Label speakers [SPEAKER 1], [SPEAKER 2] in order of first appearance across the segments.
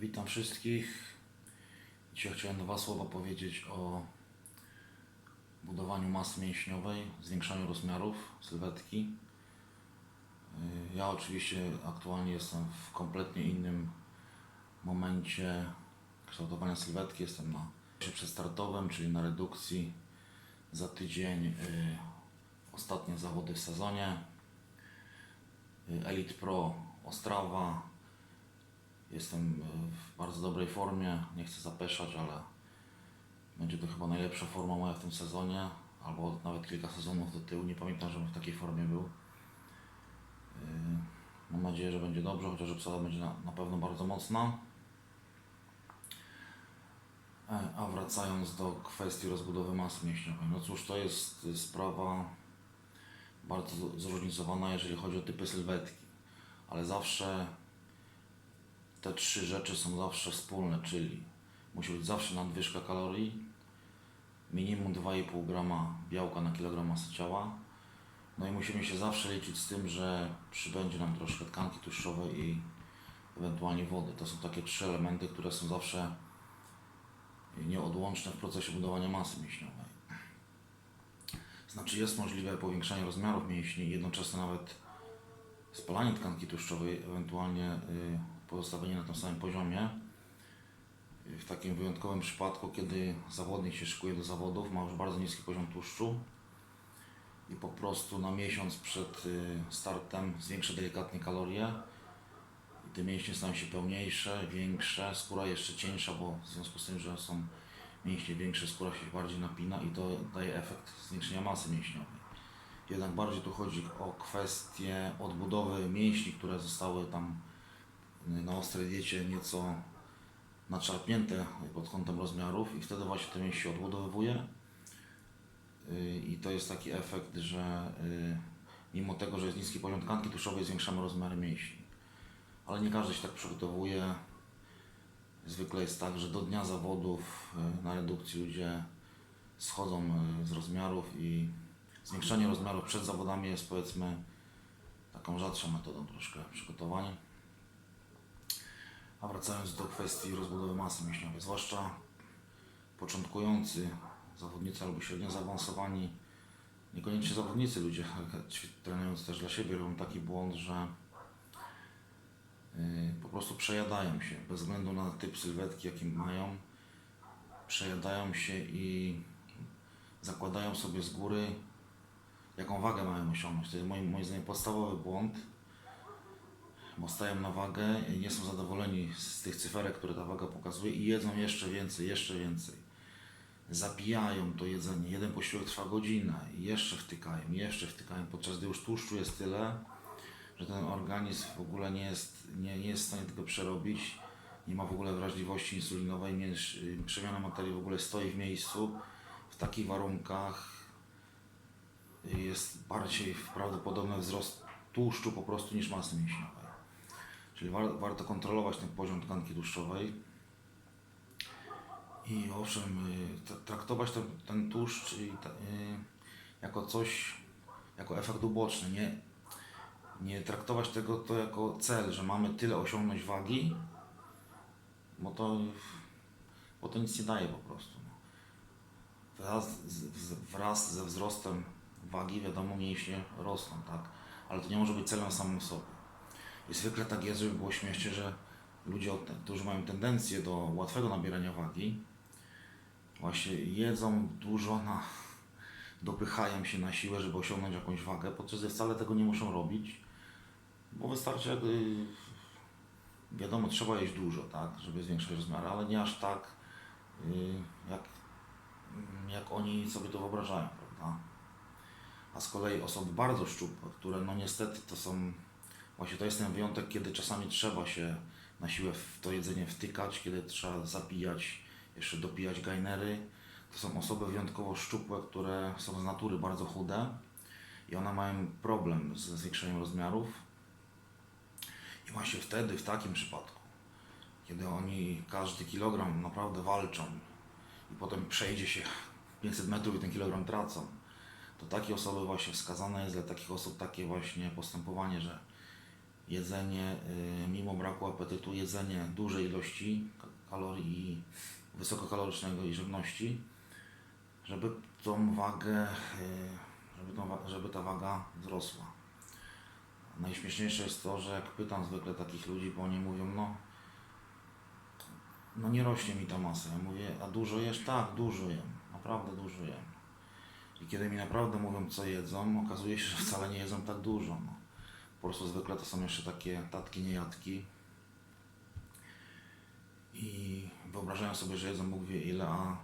[SPEAKER 1] Witam wszystkich. Dzisiaj chciałem dwa słowa powiedzieć o budowaniu masy mięśniowej, zwiększaniu rozmiarów sylwetki. Ja oczywiście aktualnie jestem w kompletnie innym momencie kształtowania sylwetki. Jestem na przestartowym, czyli na redukcji. Za tydzień y, ostatnie zawody w sezonie. Y, Elite Pro Ostrawa, Jestem e, w bardzo dobrej formie, nie chcę zapeszać, ale będzie to chyba najlepsza forma moja w tym sezonie, albo nawet kilka sezonów do tyłu. Nie pamiętam, żebym w takiej formie był. Yy, Mam nadzieję, że będzie dobrze, chociaż obsada będzie na, na pewno bardzo mocna. E, A wracając do kwestii rozbudowy masy mięśniowej, no cóż, to jest y, sprawa bardzo zróżnicowana, jeżeli chodzi o typy sylwetki, ale zawsze te trzy rzeczy są zawsze wspólne, czyli musi być zawsze nadwyżka kalorii, minimum 2,5 grama białka na kilogram masy ciała, no i musimy się zawsze liczyć z tym, że przybędzie nam troszkę tkanki tłuszczowej i ewentualnie wody. To są takie trzy elementy, które są zawsze nieodłączne w procesie budowania masy mięśniowej. Znaczy jest możliwe powiększanie rozmiarów mięśni jednocześnie nawet spalanie tkanki tłuszczowej, ewentualnie y, pozostawienie na tym samym poziomie. W takim wyjątkowym przypadku, kiedy zawodnik się szykuje do zawodów, ma już bardzo niski poziom tłuszczu i po prostu na miesiąc przed y, startem zwiększa delikatnie kalorie te mięśnie stają się pełniejsze, większe, skóra jeszcze cieńsza, bo w związku z tym, że są mięśnie większe, skóra się bardziej napina i to daje efekt zwiększenia masy mięśniowej. Jednak bardziej tu chodzi o kwestię odbudowy mięśni, które zostały tam y, na ostrej diecie nieco naczarpnięte pod kątem rozmiarów i wtedy właśnie te mięśnie odbudowywuje. Y, I to jest taki efekt, że y, mimo tego, że jest niski poziom tkanki tłuszczowej, zwiększamy rozmiary mięśni. Ale nie każdy się tak przygotowuje. Zwykle jest tak, że do dnia zawodów na redukcji ludzie schodzą z rozmiarów i zwiększanie rozmiarów przed zawodami jest powiedzmy taką rzadszą metodą troszkę przygotowania. A wracając do kwestii rozbudowy masy mięśniowej, zwłaszcza początkujący zawodnicy albo średnio zaawansowani, niekoniecznie zawodnicy, ludzie trenując też dla siebie robią taki błąd, że yy, po prostu przejadają się bez względu na typ sylwetki, jaki mają. Przejadają się i zakładają sobie z góry, jaką wagę mają osiągnąć. To jest moim, moim zdaniem podstawowy błąd, bo stają na wagę i nie są zadowoleni z tych cyferek, które ta waga pokazuje i jedzą jeszcze więcej, jeszcze więcej. Zabijają to jedzenie. Jeden posiłek trwa godzinę i jeszcze wtykają, jeszcze wtykają, podczas gdy już tłuszczu jest tyle, że ten organizm w ogóle nie jest, nie, nie jest w stanie tego przerobić, nie ma w ogóle wrażliwości insulinowej, y, przemiana materii w ogóle stoi w miejscu. W takich warunkach jest bardziej prawdopodobny wzrost tłuszczu po prostu niż masy mięśniowej. Czyli war, warto kontrolować ten poziom tkanki tłuszczowej i owszem, y, tra- traktować ten, ten tłuszcz y, jako coś, jako efekt uboczny, nie, nie traktować tego to jako cel, że mamy tyle osiągnąć wagi, bo to, bo to nic nie daje po prostu. No. Wraz, wraz ze wzrostem wagi, wiadomo, mięśnie rosną, tak? Ale to nie może być celem samym sobie. I zwykle tak jest, żeby było śmiesznie, że ludzie, którzy mają tendencję do łatwego nabierania wagi, właśnie jedzą dużo, na, dopychają się na siłę, żeby osiągnąć jakąś wagę, podczas gdy wcale tego nie muszą robić, bo wystarczy, jak, wiadomo, trzeba jeść dużo, tak, żeby zwiększać rozmiary, ale nie aż tak, y, jak, jak oni sobie to wyobrażają, prawda? A z kolei osoby bardzo szczupłe, które no niestety to są, właśnie to jest ten wyjątek, kiedy czasami trzeba się na siłę w to jedzenie wtykać, kiedy trzeba zabijać, jeszcze dopijać gainery. To są osoby wyjątkowo szczupłe, które są z natury bardzo chude i one mają problem ze zwiększeniem rozmiarów. I właśnie wtedy, w takim przypadku, kiedy oni każdy kilogram naprawdę walczą i potem przejdzie się 500 metrów i ten kilogram tracą, to takie osoby właśnie wskazane jest dla takich osób takie właśnie postępowanie, że jedzenie, y, mimo braku apetytu, jedzenie dużej ilości ka- kalorii i wysokokalorycznego i żywności, żeby tą wagę, y, żeby, tą, żeby ta waga wzrosła. Najśmieszniejsze jest to, że jak pytam zwykle takich ludzi, bo oni mówią, no, no nie rośnie mi ta masa. Ja mówię, a dużo jesz? Tak, dużo jem. Naprawdę dużo jem. I kiedy mi naprawdę mówią, co jedzą, okazuje się, że wcale nie jedzą tak dużo. No. Po prostu zwykle to są jeszcze takie tatki, niejadki. I wyobrażają sobie, że jedzą Bóg wie ile, a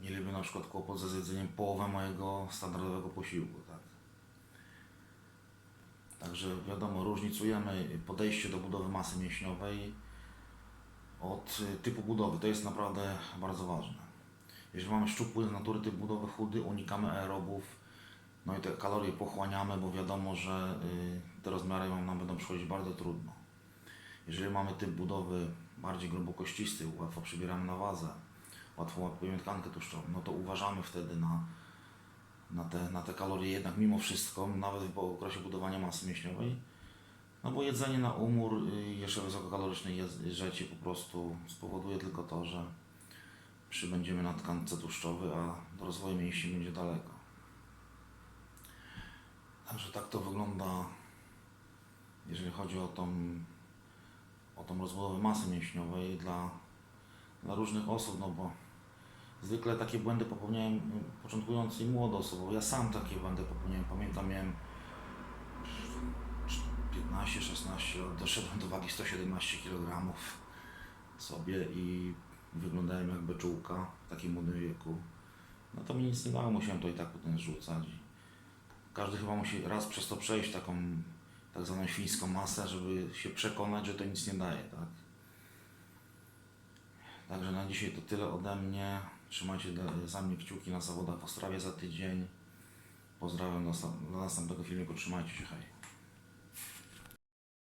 [SPEAKER 1] mieliby na przykład kłopot ze zjedzeniem połowę mojego standardowego posiłku. Tak? Także wiadomo, różnicujemy podejście do budowy masy mięśniowej od typu budowy. To jest naprawdę bardzo ważne. Jeżeli mamy szczupły z natury typ budowy chudy, unikamy aerobów, no i te kalorie pochłaniamy, bo wiadomo, że y, te rozmiary nam będą przychodzić bardzo trudno. Jeżeli mamy typ budowy bardziej grubokościsty, łatwo przybieramy na wazę, łatwo łapujemy tkankę tłuszczową, no to uważamy wtedy na, na, te, na te kalorie jednak mimo wszystko, nawet po okresie budowania masy mięśniowej, no bo jedzenie na umór, y, jeszcze wysokokaloryczne jedzenie po prostu spowoduje tylko to, że przybędziemy na tkance tłuszczowej, a do rozwoju mięśni będzie daleko. Także tak to wygląda, jeżeli chodzi o tą, o tą rozbudowę masy mięśniowej dla, dla różnych osób, no bo zwykle takie błędy popełniałem początkujący i młode osoby. Ja sam takie błędy popełniałem. Pamiętam, miałem 15-16 lat, doszedłem do wagi 117 kg sobie i wyglądałem jak beczułka w takim młodym wieku. No to mi nic nie dało, musiałem to i tak potem rzucać. Każdy chyba musi raz przez to przejść taką tak zwaną świńską masę, żeby się przekonać, że to nic nie daje, tak? Także na dzisiaj to tyle ode mnie. Trzymajcie za mnie kciuki na zawodach w Ostrawie za tydzień. Pozdrawiam do, do następnego filmiku. Trzymajcie się, hej.